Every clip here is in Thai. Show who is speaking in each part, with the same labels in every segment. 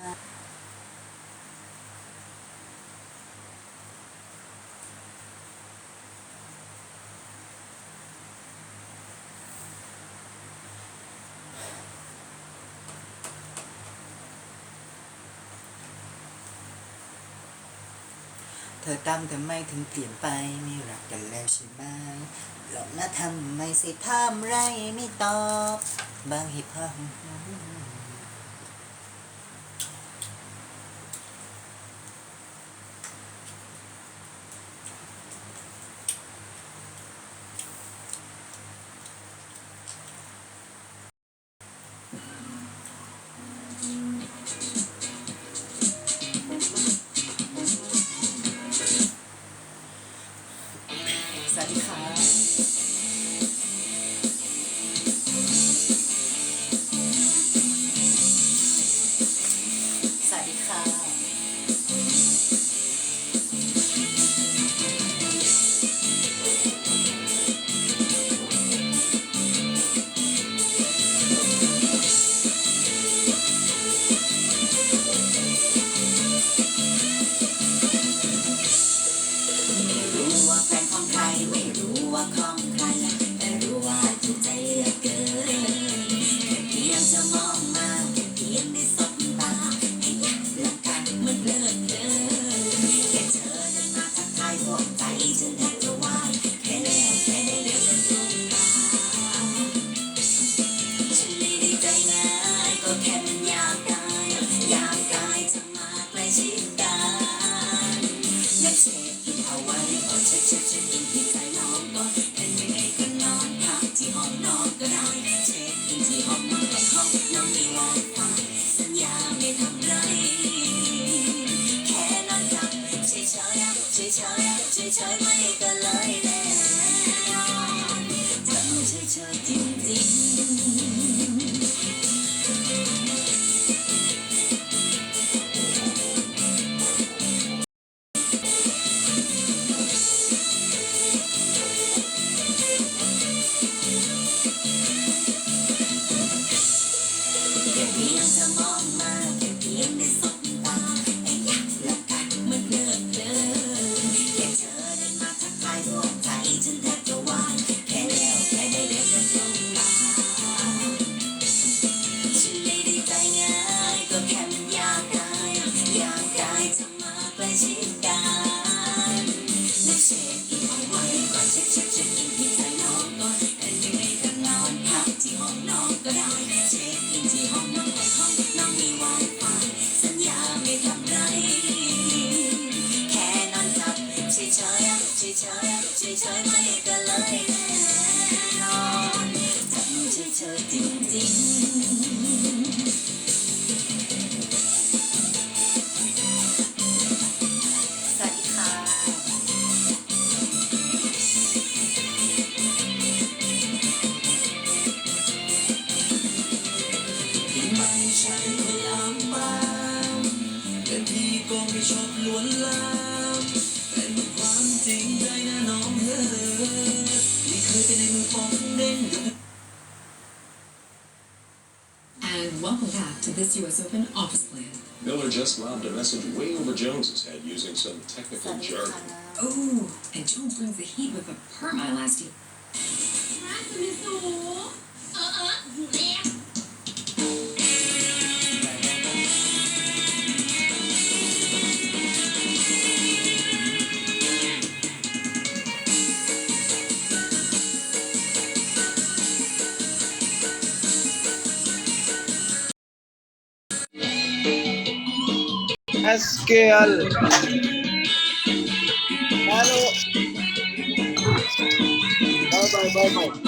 Speaker 1: เธอตั้มทำไมถึงเปลี่ยนไปไม่รักกันแล้วใช่ไหมหลอกนะทำไมสิทำไรไม่ตอบ บางเหตุผล
Speaker 2: จะมองมาแค่เพียงได้ส เพียงที่
Speaker 3: Fantastic.
Speaker 4: And welcome back to this U.S. Open Office Plan.
Speaker 5: Miller just lobbed a message way over Jones's head using some technical jargon.
Speaker 4: Oh, and Jones brings the heat with a perma last year.
Speaker 2: Haskell. Halo. Bye-bye, bye-bye.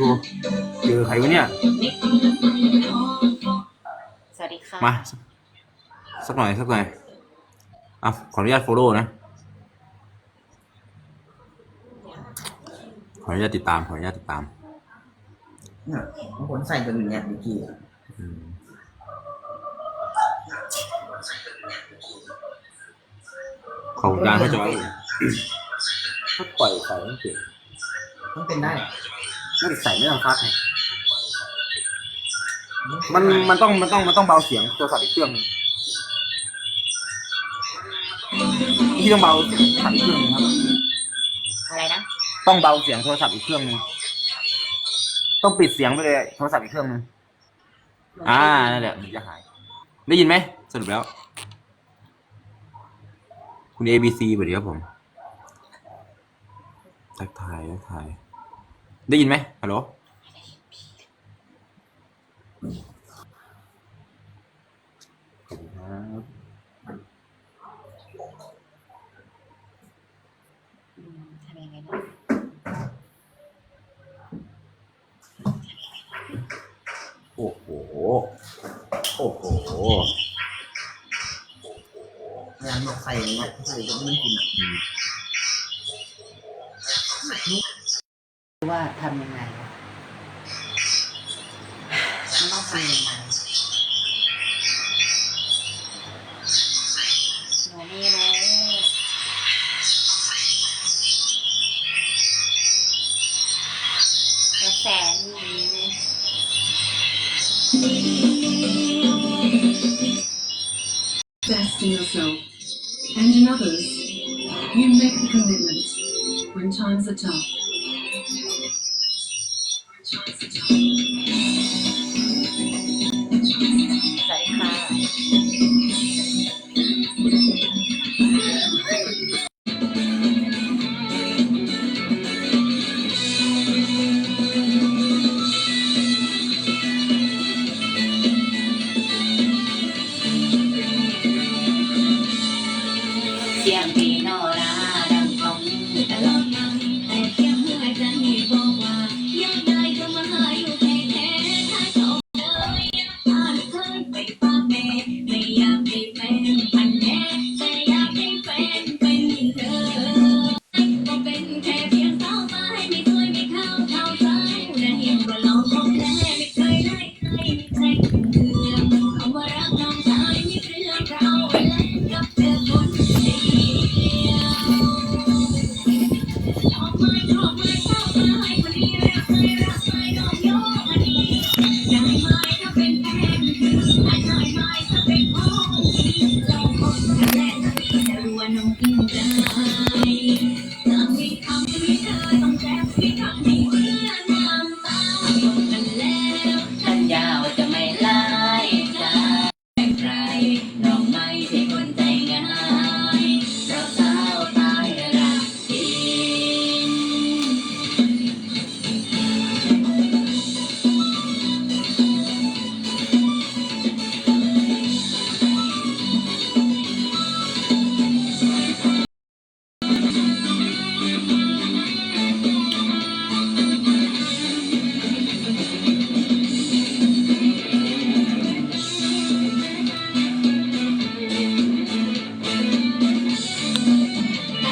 Speaker 2: ดู
Speaker 6: เจอ
Speaker 3: ใค
Speaker 6: รวะเนี่ย สวั
Speaker 1: สดีค่ะ
Speaker 3: มา
Speaker 1: สัก
Speaker 7: หน่อย สักหน่อยอะขออนุญาต follow นะ ขออนุญาตติดตาม ขออนุญาตติดตาม
Speaker 1: เนี่ยาคนใส่กันอยู่เนี่ยเมื่กี้
Speaker 7: ขอบการเขาใจ อยถ้าปล่อยใส่ต้องเปลี่ยน
Speaker 1: มันเป็นได้
Speaker 7: ไม่ได้ใส่ไม่ต้องฟักไงมันมันต้องมันต้องมันต้องเบาเสียงโทรศัพท์อีกเครื่องหนึงที่ต้องเบาโทรศัพท์อีกเครื่องหนึงครับ
Speaker 1: อะไรนะ
Speaker 7: ต้องเบาเสียงโทรศัพท์อีกเครื่องหนึงต้องปิดเสียงไปเลยโทรศัพท์อีกเครื่องหนึงอ่านั่นแหละมันจะหาย ได้ยินไหมสรุปแล้ว คุณ A B C สวัสดีครับผม ทักทายทักทาย ได้ยินไหมฮัลโหลขอบคุณครับ
Speaker 2: ทำยังไงนะ
Speaker 7: โอ้โห โอ้โห
Speaker 1: งานบอกใส่อย่างเงี้ยใส่ก็ไม่กินอะ ว่าทำยังไงมันต้องทำยังไง
Speaker 4: when times are tough.